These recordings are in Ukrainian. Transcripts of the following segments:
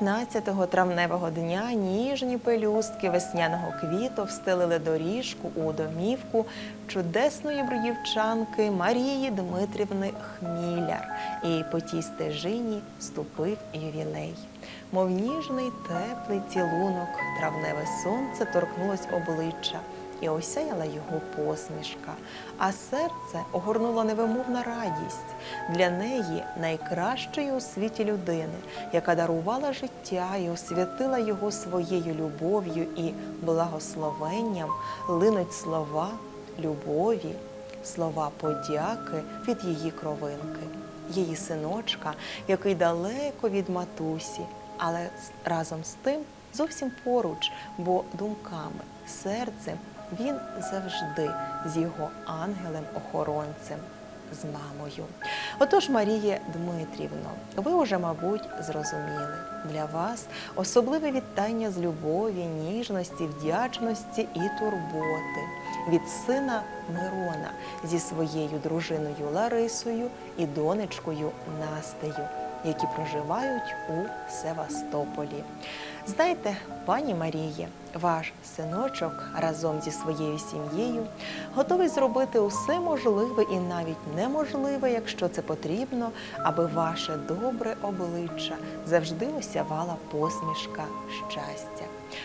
12-го травневого дня ніжні пелюстки весняного квіту встелили доріжку у домівку чудесної бродівчанки Марії Дмитрівни Хміляр. І по тій стежині ступив ювілей. Мов ніжний теплий цілунок, травневе сонце торкнулось обличчя і осяяла його посмішка, а серце огорнула невимовна радість. Для неї найкращої у світі людини, яка дарувала життя і освятила його своєю любов'ю і благословенням, линуть слова любові, слова подяки від її кровинки, її синочка, який далеко від матусі, але разом з тим зовсім поруч, бо думками, серцем він завжди з його ангелем-охоронцем, з мамою. Отож, Марія Дмитрівно, ви уже, мабуть, зрозуміли. Для вас особливе вітання з любові, ніжності, вдячності і турботи від сина Мирона зі своєю дружиною Ларисою і донечкою Настею, які проживають у Севастополі. Знаєте, пані Маріє, ваш синочок разом зі своєю сім'єю готовий зробити усе можливе і навіть неможливе, якщо це потрібно, аби ваше добре обличчя завжди осявала посмішка щастя,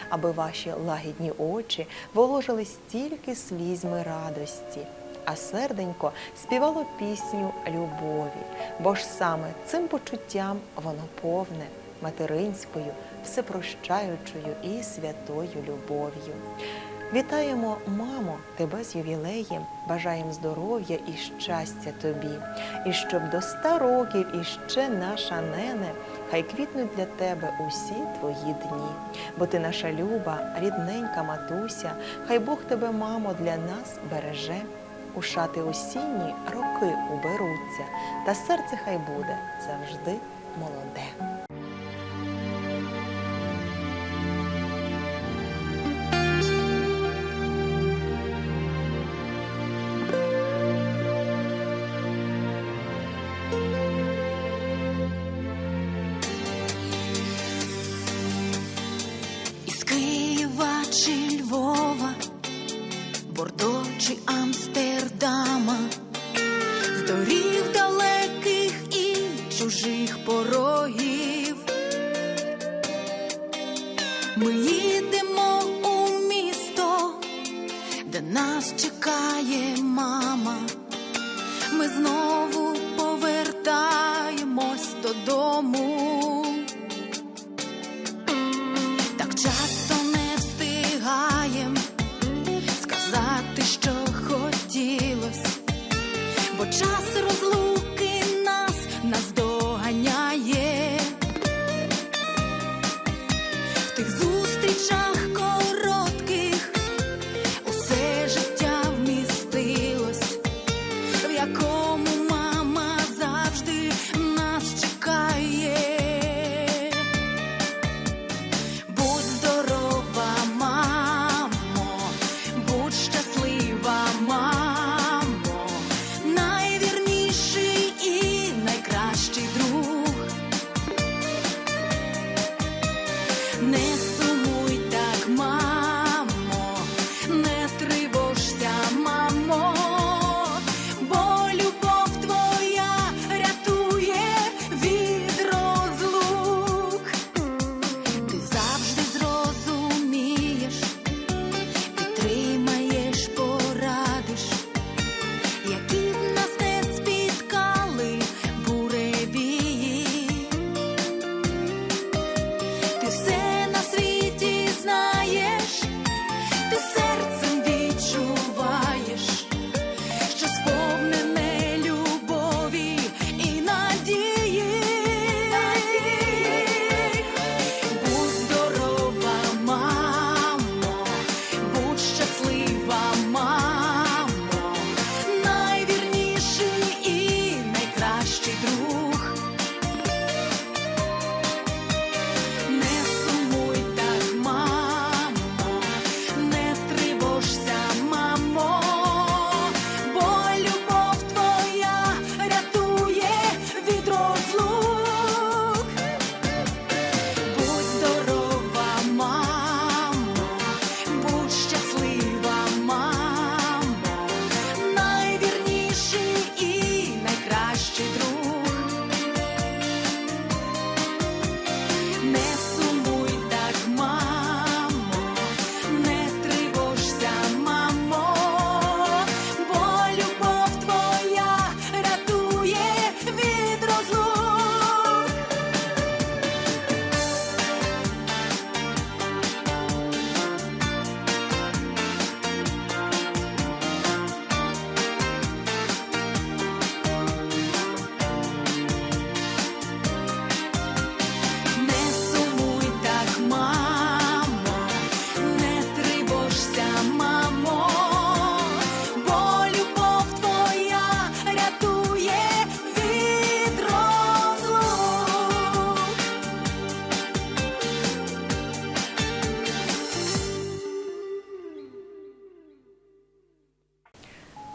аби ваші лагідні очі воложили стільки слізьми радості. А серденько співало пісню любові, бо ж саме цим почуттям воно повне, материнською, всепрощаючою і святою любов'ю. Вітаємо, мамо, тебе з ювілеєм, бажаємо здоров'я і щастя тобі, і щоб до ста років іще наша нене, хай квітнуть для тебе усі твої дні. Бо ти наша люба, рідненька матуся, хай Бог тебе, мамо, для нас береже. У шати осінні роки уберуться, та серце хай буде завжди молоде. Із Києва чи Бордо și Amsterdama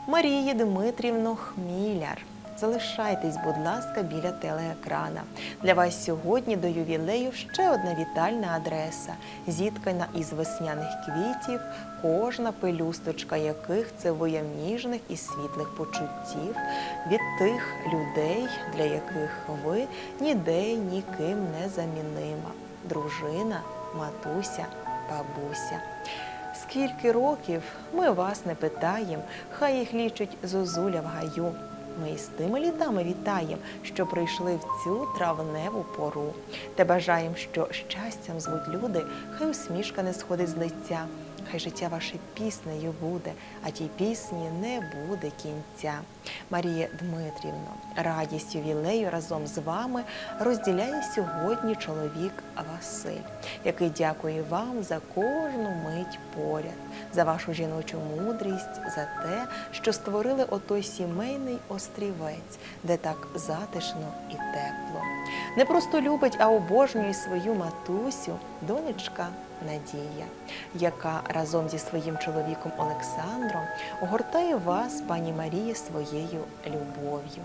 Марії Дмитрівно Хміляр. Залишайтесь, будь ласка, біля телеекрана. Для вас сьогодні до ювілею ще одна вітальна адреса, зіткана із весняних квітів, кожна пелюсточка яких це вияв ніжних і світлих почуттів від тих людей, для яких ви ніде ніким не замінима. Дружина, матуся, бабуся. Скільки років ми вас не питаєм, хай їх лічить зозуля в гаю. Ми із тими літами вітаєм, що прийшли в цю травневу пору. Та бажаєм, що щастям звуть люди, хай усмішка не сходить з лиця, хай життя ваше піснею буде, а тій пісні не буде кінця. Марія Дмитрівно, радість ювілею разом з вами розділяє сьогодні чоловік Василь, який дякує вам за кожну мить поряд, за вашу жіночу мудрість, за те, що створили отой сімейний острівець, де так затишно і тепло. Не просто любить, а обожнює свою матусю, донечка Надія, яка разом зі своїм чоловіком Олександром огортає вас, пані Марії, своєю любов'ю.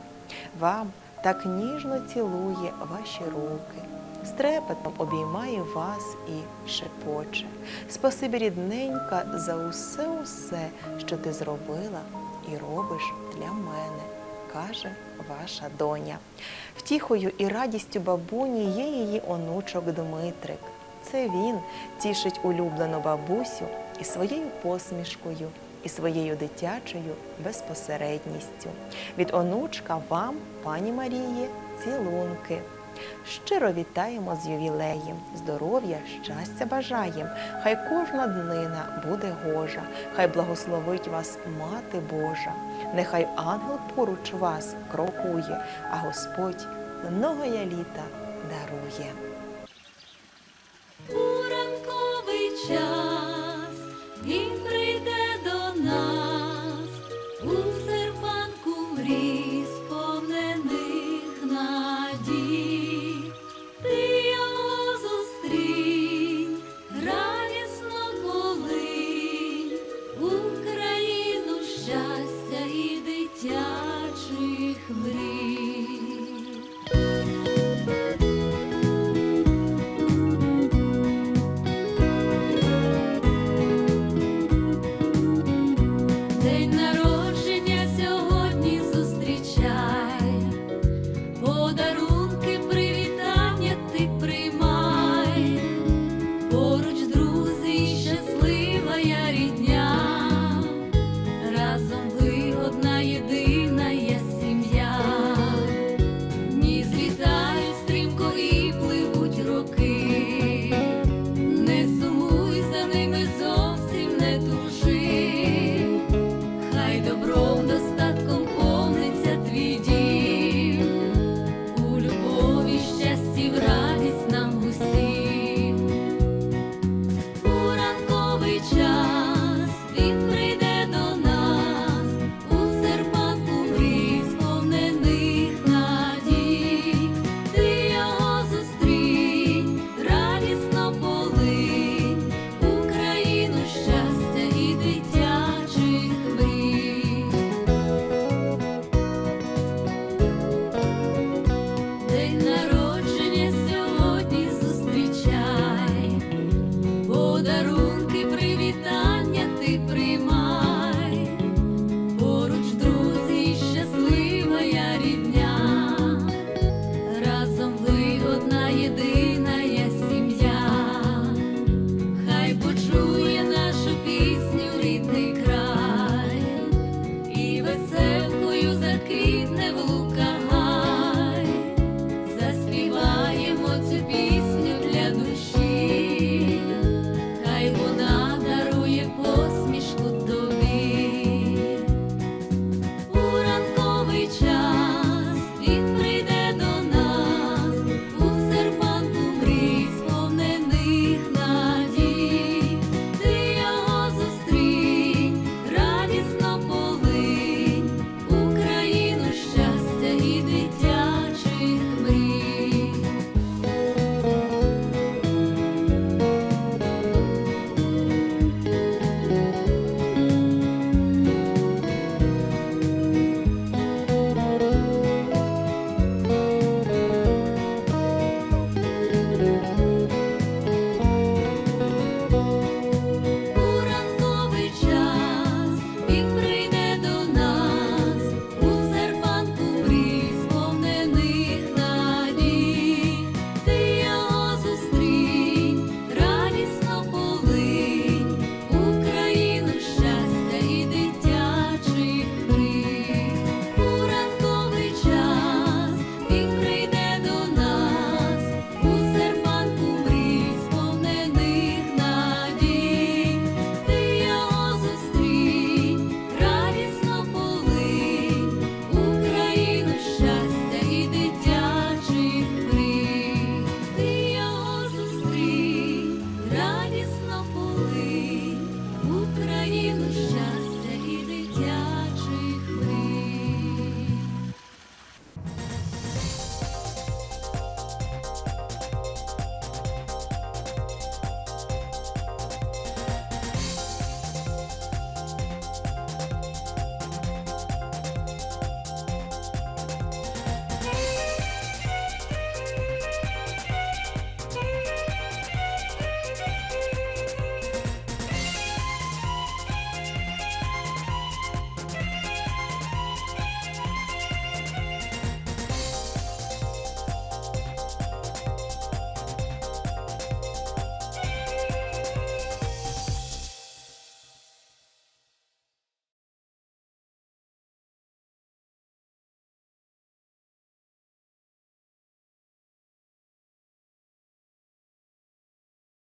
Вам так ніжно цілує ваші руки, з трепетом обіймає вас і шепоче. Спасибі рідненька за усе, усе, що ти зробила і робиш для мене каже ваша доня. Втіхою і радістю бабуні є її онучок Дмитрик. Це він тішить улюблену бабусю і своєю посмішкою, і своєю дитячою безпосередністю. Від онучка вам, пані Марії, цілунки. Щиро вітаємо з ювілеєм, здоров'я, щастя бажаєм. Хай кожна днина буде гожа, хай благословить вас Мати Божа. Нехай ангел поруч вас крокує, а Господь многоя літа дарує.